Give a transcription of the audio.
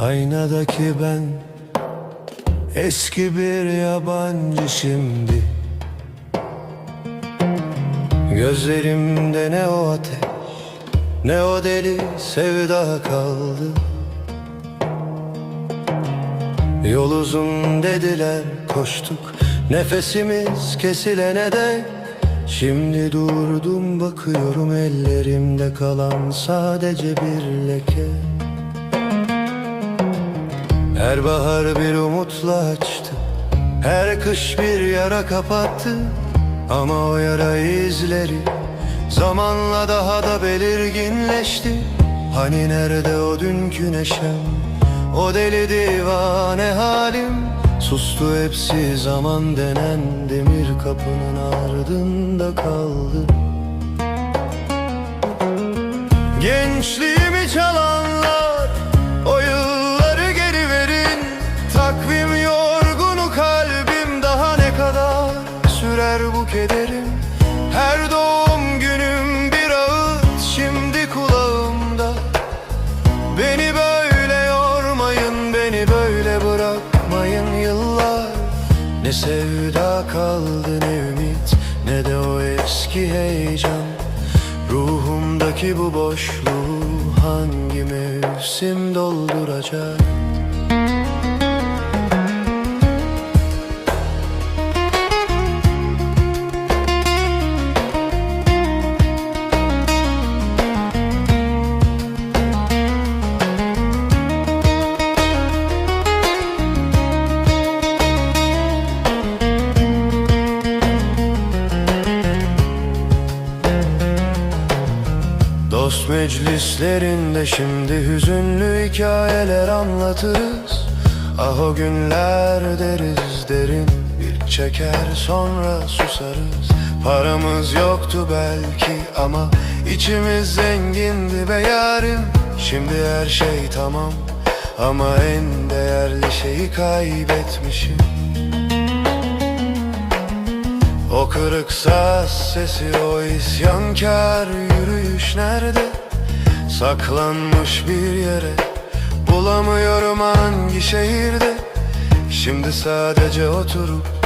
Aynadaki ben Eski bir yabancı şimdi Gözlerimde ne o ateş Ne o deli sevda kaldı. Yol uzun dediler koştuk. Nefesimiz kesilene dek. Şimdi durdum bakıyorum ellerimde kalan sadece bir leke. Her bahar bir umutla açtı Her kış bir yara kapattı Ama o yara izleri Zamanla daha da belirginleşti. Hani nerede o dünkü neşem? O deli divane halim Sustu hepsi zaman denen Demir kapının ardında kaldı. Gençliğimi sürer bu kederim Her doğum günüm bir ağıt Şimdi kulağımda. Beni böyle yormayın Beni böyle bırakmayın yıllar. Ne sevda kaldı ne ümit Ne de o eski heyecan. Ruhumdaki bu boşluğu hangi mevsim dolduracak? Dost meclislerinde şimdi hüzünlü hikayeler anlatırız. Ah o günler deriz derin bir çeker sonra susarız. Paramız yoktu belki ama içimiz zengindi be yarim Şimdi her şey tamam. Ama en değerli şeyi kaybetmişim o kırık saz sesi o isyankar yürüyüş nerede? Saklanmış bir yere Bulamıyorum hangi şehirde? Şimdi sadece oturup